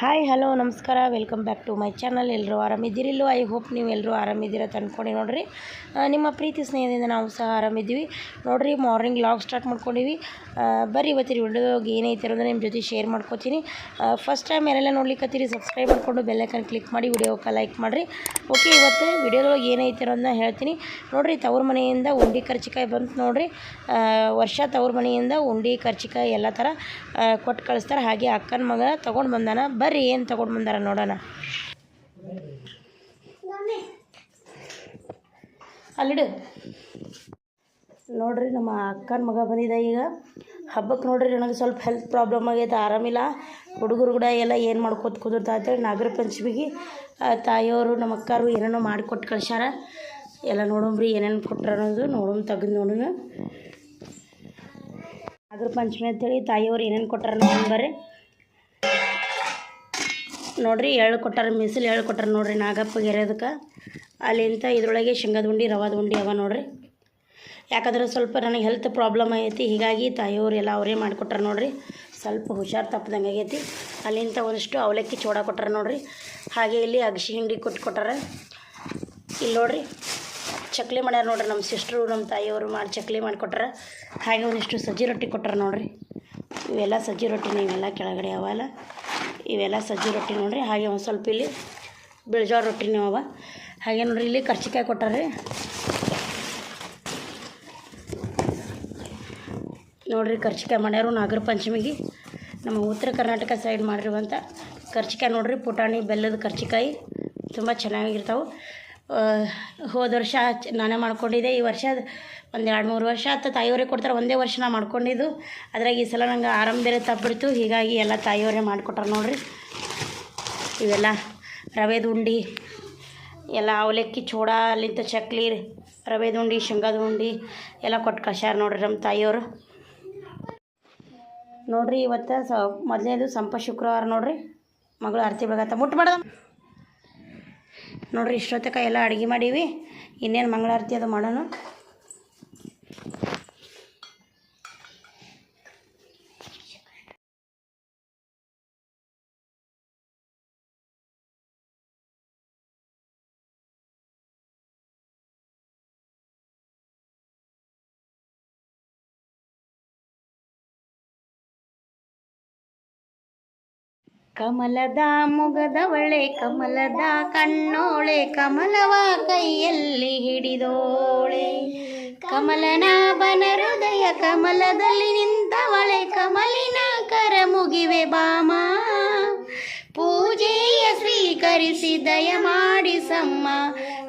Hi hello ನಮಸ್ಕಾರ. Welcome back to my channel ಎಲ್ಲರೂ ಆರಾಮಿದ್ದೀರಿಲ್ಲೋ ಐ ಹೋಪ್ ನೀವು ಎಲ್ಲರೂ ಆರಾಮಿದ್ದೀರ ಅಂತ ನೋಡಿರಿ. ನಿಮ್ಮ ಪ್ರೀತಿ ಸ್ನೇಹದಿಂದ ನಾವು ಸಹ ಆರಾಮಿದ್ದೀವಿ. ನೋಡಿರಿ ಮಾರ್ನಿಂಗ್ ಲಾಗ್ ಸ್ಟಾರ್ಟ್ ಮಾಡ್ಕೊಂಡಿವಿ. ಬರ್ರಿ ಇವತ್ತಿನ ವಿಡಿಯೋದಾಗ ಏನೈತೆ ಅನ್ನೋದನ್ನ ನಿಮ್ಮ ಜೊತೆ ಶೇರ್ ಮಾಡ್ಕೋತೀನಿ. ಫಸ್ಟ್ ಟೈಮ್ ಯಾರೆಲ್ಲ ನೋಡ್ಲಿಕ್ಕತ್ತೀರಿ ಸಬ್ಸ್ಕ್ರೈಬ್ ಮಾಡಿಕೊಂಡು ಬೆಲ್ಲೈಕನ್ ಕ್ಲಿಕ್ ಮಾಡಿ ವಿಡಿಯೋಕ್ಕೆ ಲೈಕ್ ಮಾಡಿರಿ. ಓಕೆ ಇವತ್ತು ವಿಡಿಯೋದೊಳಗೆ ಏನೈತೆ ಅನ್ನೋದನ್ನ ಹೇಳ್ತೀನಿ. ನೋಡಿರಿ, ತವ್ರ ಮನೆಯಿಂದ ಉಂಡಿ, ಕರ್ಚಿಕಾಯಿ ಬಂತು ನೋಡಿರಿ. ವರ್ಷ ತವ್ರ ಮನೆಯಿಂದ ಉಂಡಿ, ಕರ್ಚಿಕಾಯಿ ಎಲ್ಲ ಥರ ಕೊಟ್ಟು ಕಳಿಸ್ತಾರೆ. ಹಾಗೆ ಅಕ್ಕನ ಮಗ ತೊಗೊಂಡು ಬಂದಾನ. ಬರ್ರಿ, ಏನು ತೊಗೊಂಡು ಬಂದಾರ ನೋಡೋಣ. ಅಲ್ಲಿಡು ನೋಡ್ರಿ ನಮ್ಮ ಅಕ್ಕನ ಮಗ ಬಂದಿದೆ ಈಗ. ಹಬ್ಬಕ್ಕೆ ನೋಡ್ರಿ ನನಗೆ ಸ್ವಲ್ಪ ಹೆಲ್ತ್ ಪ್ರಾಬ್ಲಮ್ ಆಗೈತೆ, ಆರಾಮಿಲ್ಲ. ಹುಡುಗರು ಕೂಡ ಎಲ್ಲ ಏನು ಮಾಡ್ಕೋತ ಕುದುರ್ತಾ ಅಂತೇಳಿ ನಾಗರ ಪಂಚಮಿಗೆ ತಾಯಿಯವರು ನಮ್ಮ ಅಕ್ಕರು ಏನೇನೋ ಮಾಡಿಕೊಟ್ಟು ಕಳ್ಸ್ಯಾರ. ಎಲ್ಲ ನೋಡೋಮ್ರಿ ಏನೇನು ಕೊಟ್ರ ಅನ್ನೋದು ನೋಡೋಣ, ತೆಗೆದು ನೋಡೋಣ. ನಾಗರ ಪಂಚಮಿ ಅಂತೇಳಿ ತಾಯಿಯವ್ರು ಏನೇನು ಕೊಟ್ಟಾರ ನೋಡೋಣ ಬರ್ರಿ. ನೋಡ್ರಿ ಎಳ್ಳು ಕೊಟ್ಟಾರ ಮಿಸಿಲು ಎಳ್ಳು ಕೊಟ್ಟಾರ ನೋಡ್ರಿ ನಾಗಪ್ಪಗೆ ಎರೆಯೋದಕ್ಕೆ ಅಲ್ಲಿಂತ ಇದ್ರೊಳಗೆ ಶೇಂಗದ ಉಂಡಿ, ರವಾದ ಉಂಡಿ ಅವ ನೋಡ್ರಿ. ಯಾಕಂದ್ರೆ ಸ್ವಲ್ಪ ನನಗೆ ಹೆಲ್ತ್ ಪ್ರಾಬ್ಲಮ್ ಆಗೈತಿ, ಹೀಗಾಗಿ ತಾಯಿಯವ್ರು ಎಲ್ಲ ಅವರೇ ಮಾಡಿಕೊಟ್ರೆ ನೋಡ್ರಿ. ಸ್ವಲ್ಪ ಹುಷಾರು ತಪ್ಪದಂಗೆ ಆಗೈತಿ. ಅಲ್ಲಿಂದ ಒಂದಿಷ್ಟು ಅವಲಕ್ಕಿ ಚೂಡ ಕೊಟ್ಟಾರ ನೋಡ್ರಿ. ಹಾಗೆ ಇಲ್ಲಿ ಅಗಸಿ ಹಿಂಡಿ ಕೊಟ್ಟು ಕೊಟ್ಟಾರೆ. ಇಲ್ಲಿ ನೋಡ್ರಿ, ಚಕ್ಲಿ ಮಾಡ್ಯಾರ ನೋಡ್ರಿ ನಮ್ಮ ಸಿಸ್ಟ್ರು ನಮ್ಮ ತಾಯಿಯವರು ಮಾಡಿ ಚಕ್ಲಿ ಮಾಡಿಕೊಟ್ರೆ ಹಾಗೆ ಒಂದಿಷ್ಟು ಸಜ್ಜಿ ರೊಟ್ಟಿ ಕೊಟ್ಟಾರ ನೋಡ್ರಿ. ಇವೆಲ್ಲ ಸಜ್ಜಿ ರೊಟ್ಟಿ ಇವೆಲ್ಲ ಕೆಳಗಡೆ ಅವಲ್ಲ ಇವೆಲ್ಲ ಸಜ್ಜಿ ರೊಟ್ಟಿ ನೋಡಿರಿ. ಹಾಗೆ ಒಂದು ಸ್ವಲ್ಪ ಇಲ್ಲಿ ಬಿಳ್ಜೋಳ ರೊಟ್ಟಿನೂ ಅವ. ಹಾಗೆ ನೋಡ್ರಿ ಇಲ್ಲಿ ಕರ್ಚಿಕಾಯಿ ಕೊಟ್ಟಾರ್ರಿ. ನೋಡ್ರಿ ಕರ್ಚಿಕಾಯಿ ಮಾಡ್ಯಾರು ನಾಗರ ಪಂಚಮಿಗೆ. ನಮ್ಮ ಉತ್ತರ ಕರ್ನಾಟಕ ಸೈಡ್ ಮಾಡಿರುವಂಥ ಕರ್ಚಿಕಾಯಿ ನೋಡ್ರಿ. ಪುಟಾಣಿ, ಬೆಲ್ಲದ ಕರ್ಚಿಕಾಯಿ ತುಂಬ ಚೆನ್ನಾಗಿರ್ತಾವೆ. ಹೋದ ವರ್ಷ ನಾನೇ ಮಾಡ್ಕೊಂಡಿದ್ದೆ. ಈ ವರ್ಷ ಒಂದು ಎರಡು ಮೂರು ವರ್ಷ ಆಯ್ತು ತಾಯಿಯವರೇ ಕೊಡ್ತಾರೆ. ಒಂದೇ ವರ್ಷ ನಾ ಮಾಡ್ಕೊಂಡಿದ್ದು. ಅದ್ರಾಗ ಈ ಸಲ ನಂಗೆ ಆರಾಮ ಬೇರೆ ತಪ್ಪಿಡ್ತು ಹೀಗಾಗಿ ಎಲ್ಲ ತಾಯಿಯವರೇ ಮಾಡಿಕೊಟ್ರು ನೋಡ್ರಿ. ಇವೆಲ್ಲ ರವೆದು ಉಂಡಿ ಎಲ್ಲ ಅವಲಕ್ಕಿ ಚೂಡ ಅಲ್ಲಿಂದ ಚಕ್ಲಿ ರವೆದು ಉಂಡಿ ಶೇಂಗಾದ ಉಂಡಿ ಎಲ್ಲ ಕೊಟ್ಟು ಕಳ್ಸ್ಯಾರ ನೋಡ್ರಿ ನಮ್ಮ ತಾಯಿಯವರು. ನೋಡ್ರಿ ಇವತ್ತು ಸ ಮೊದಲೇದು ಸಂಪ ಶುಕ್ರವಾರ ನೋಡ್ರಿ. ಮಗಳು ಆರತಿ ಬೆಳಗತ್ತ ಮುಟ್ಟು ಮಾಡ್ದ ನೋಡ್ರಿ ಇಷ್ಟೊತ್ತಕ ಎಲ್ಲ ಅಡುಗೆ ಮಾಡೀವಿ. ಇನ್ನೇನು ಮಂಗಳಾರತಿ ಅದು ಮಾಡೋಣ. ಕಮಲದ ಮುಗದವಳೆ ಕಮಲದ ಕಣ್ಣೋಳೆ, ಕಮಲವ ಕೈಯಲ್ಲಿ ಹಿಡಿದೋಳೆ. ಕಮಲನಾಭನ ಹೃದಯ ಕಮಲದಲ್ಲಿ ನಿಂತವಳೆ ಕಮಲಿನ ಕರ ಮುಗಿವೆ ಬಾಮ. ಪೂಜೆಯ ಸ್ವೀಕರಿಸಿ ದಯ ಮಾಡಿಸಮ್ಮ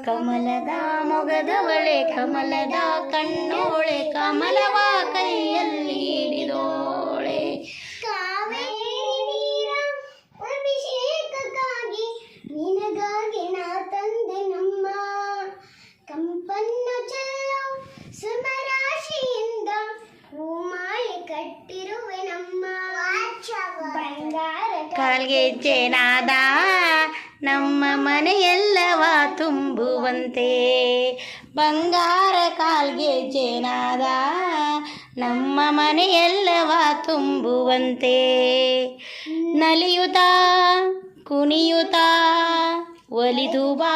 ಕಮಲದ ಮುಗದವಳೆ ಕಮಲದ ಕಣ್ಣೋಳೆ, ಕಮಲವ ಕಾಲ್ಗೆ ಜೇನಾದ ನಮ್ಮ ಮನೆಯೆಲ್ಲವ ತುಂಬುವಂತೆ. ಬಂಗಾರ ಕಾಲ್ಗೆ ಜೇನಾದ ನಮ್ಮ ಮನೆಯೆಲ್ಲವ ತುಂಬುವಂತೆ. ನಲಿಯುತ್ತಾ ಕುಣಿಯುತ ಒಲಿದು ಬಾ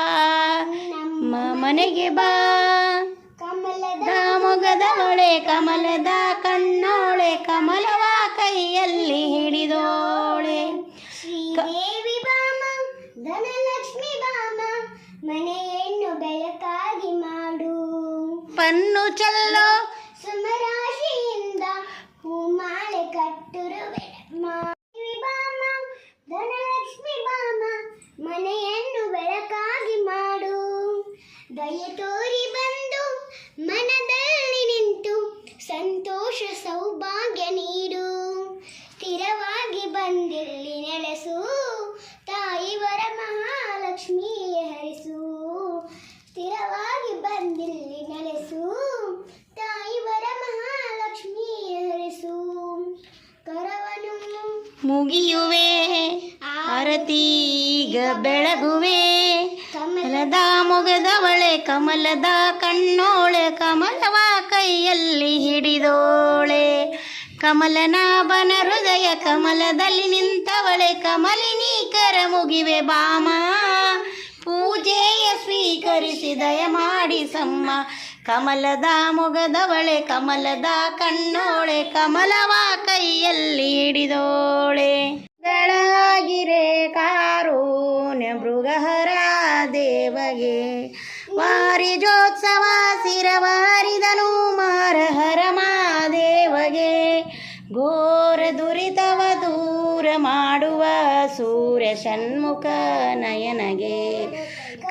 ನಮ್ಮ ಮನೆಗೆ ಬಾ. ಕಮಲದ ಮೊಗದವಳೆ ಕಮಲದ ಕಣ್ಣೋಳೆ ಕಮಲವ ಪನ್ನು ಚಲ್ಲೋ ಸುಮರಾಶಿಯಿಂದ ಹೂಮಾಲೆ ಕಟ್ಟಿರುವೆ ಬಾಮ ಧನಲಕ್ಷ್ಮಿ ಬಾಮ ಮನೆಯನ್ನು ಬೆಳಕಾಗಿ ಮಾಡು ದಯೆ ಮುಗಿಯುವೆ ಆರತೀಗ ಬೆಳಗುವೆ. ಕಮಲದ ಮುಗದವಳೆ ಕಮಲದ ಕಣ್ಣೋಳೆ, ಕಮಲವ ಕೈಯಲ್ಲಿ ಹಿಡಿದೋಳೆ. ಕಮಲನಾಭನ ಹೃದಯ ಕಮಲದಲ್ಲಿ ನಿಂತವಳೆ, ಕಮಲಿನಿ ವರ ಮುಗಿವೆ ಬಾಮ. ಪೂಜೆಯ ಸ್ವೀಕರಿಸಿ ದಯ ಮಾಡಿ ಸಮ್ಮ. ಕಮಲದ ಮುಗದವಳೆ, ಕಮಲದ ಕಣ್ಣೋಳೆ ಕಮಲವ ಕೈಯಲ್ಲಿ ಹಿಡಿದೋಳೆ. ಬೆಳಗಿರೆ ಕಾರುಣ್ಯ ಮೃಗಹರ ದೇವಗೆ. ವಾರಿಜೋತ್ಸವ ಸಿರವಾರಿದನು ಮಾರಹರ ಮಾದೇವಗೆ ಘೋರ ದುರಿತವ ದೂರ ಮಾಡುವ ಸೂರ್ಯ ಷಣ್ಮುಖ ನಯನಗೆ.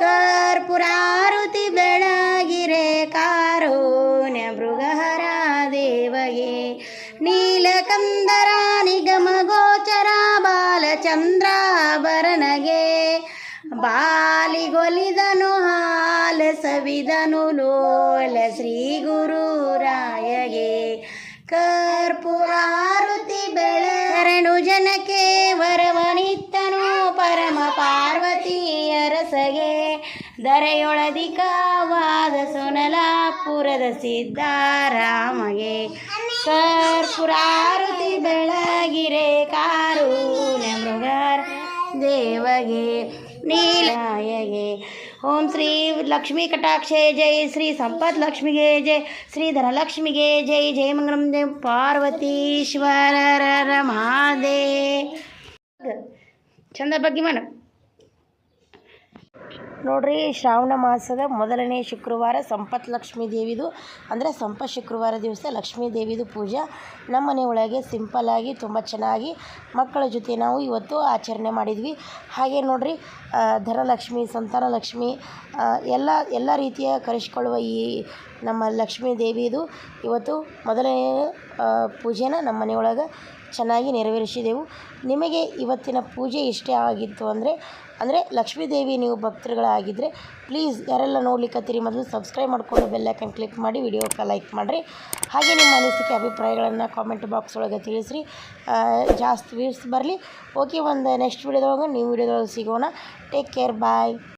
ಕರ್ಪುರಾರುತಿ ಬೆಳಗಿರೆ ಕಾರೋಣ ಮೃಗಹರ ದೇವಗೆ. ನೀಲಕಂದರ ನಿಗಮ ಗೋಚರ ಬಾಲಚಂದ್ರಾಭರಣಗೆ ಬಾಲಿಗೊಲಿದನು ಹಾಲ ಸವಿದನು ಲೋಲ ಶ್ರೀ ಗುರುರಾಯಗೆ ಕರ್ಪುರಾರುತಿ ಬೆಳರಣು ಜನಕ್ಕೆ ವರವನಿತ್ತನು ದರೆಯೊಳದಿಕವಾದ ಸೊನಲಾಪುರದ ಸಿದ್ಧಾರಾಮಗೆ ಕರ್ಪುರಾರುತಿ ಬೆಳಗಿರೆ ಕಾರು ಮೃಗರ ದೇವಗೆ, ನೀಲಾಯಗೆ. ಓಂ ಶ್ರೀ ಲಕ್ಷ್ಮೀ ಕಟಾಕ್ಷೆ ಜೈ, ಶ್ರೀ ಸಂಪತ್ ಲಕ್ಷ್ಮಿಗೆ ಜೈ, ಶ್ರೀ ಧನಲಕ್ಷ್ಮಿಗೆ ಜೈ ಜೈ ಮಂಗಳಂ ಜಯ ಪಾರ್ವತೀಶ್ವರರ ಮಹಾದೇ ಚಂದ ಬಗ್ಗೆ ಮಾಡ ನೋಡ್ರಿ, ಶ್ರಾವಣ ಮಾಸದ ಮೊದಲನೇ ಶುಕ್ರವಾರ ಸಂಪತ್ ಲಕ್ಷ್ಮೀ ದೇವಿದು, ಅಂದರೆ ಸಂಪತ್ ಶುಕ್ರವಾರ ದಿವಸ ಲಕ್ಷ್ಮೀ ದೇವಿದು ಪೂಜೆ. ನಮ್ಮ ಮನೆ ಒಳಗೆ ಸಿಂಪಲ್ಲಾಗಿ ತುಂಬ ಚೆನ್ನಾಗಿ ಮಕ್ಕಳ ಜೊತೆ ನಾವು ಇವತ್ತು ಆಚರಣೆ ಮಾಡಿದ್ವಿ. ಹಾಗೆ ನೋಡ್ರಿ ಧನಲಕ್ಷ್ಮಿ ಸಂತಾನ ಲಕ್ಷ್ಮಿ ಎಲ್ಲ ಎಲ್ಲ ರೀತಿಯ ಕರೆಸಿಕೊಳ್ಳುವ ಈ ನಮ್ಮ ಲಕ್ಷ್ಮೀ ದೇವಿದು ಇವತ್ತು ಮೊದಲನೇ ಪೂಜೆನ ನಮ್ಮ ಮನೆಯೊಳಗೆ ಚೆನ್ನಾಗಿ ನೆರವೇರಿಸಿದೆವು. ನಿಮಗೆ ಇವತ್ತಿನ ಪೂಜೆ ಇಷ್ಟೇ ಆಗಿತ್ತು ಅಂದರೆ ಅಂದರೆ ಲಕ್ಷ್ಮೀದೇವಿ ನೀವು ಭಕ್ತರುಗಳಾಗಿದ್ದರೆ ಪ್ಲೀಸ್ ಯಾರೆಲ್ಲ ನೋಡ್ಲಿಕ್ಕತ್ತೀರಿ ಮೊದಲು ಸಬ್ಸ್ಕ್ರೈಬ್ ಮಾಡಿಕೊಂಡು ಬೆಲ್ಲೈಕನ್ ಕ್ಲಿಕ್ ಮಾಡಿ ವಿಡಿಯೋಕ್ಕೆ ಲೈಕ್ ಮಾಡಿರಿ. ಹಾಗೆ ನಿಮ್ಮ ಅನಿಸಿಕೆ, ಅಭಿಪ್ರಾಯಗಳನ್ನು ಕಾಮೆಂಟ್ ಬಾಕ್ಸ್ ಒಳಗೆ ತಿಳಿಸ್ರಿ. ಜಾಸ್ತಿ ವ್ಯೂಸ್ ಬರಲಿ. ಓಕೆ ಒಂದು ನೆಕ್ಸ್ಟ್ ವಿಡಿಯೋದೊಳಗೆ ನೀವು ವಿಡಿಯೋದೊಳಗೆ ಸಿಗೋಣ. Take care bye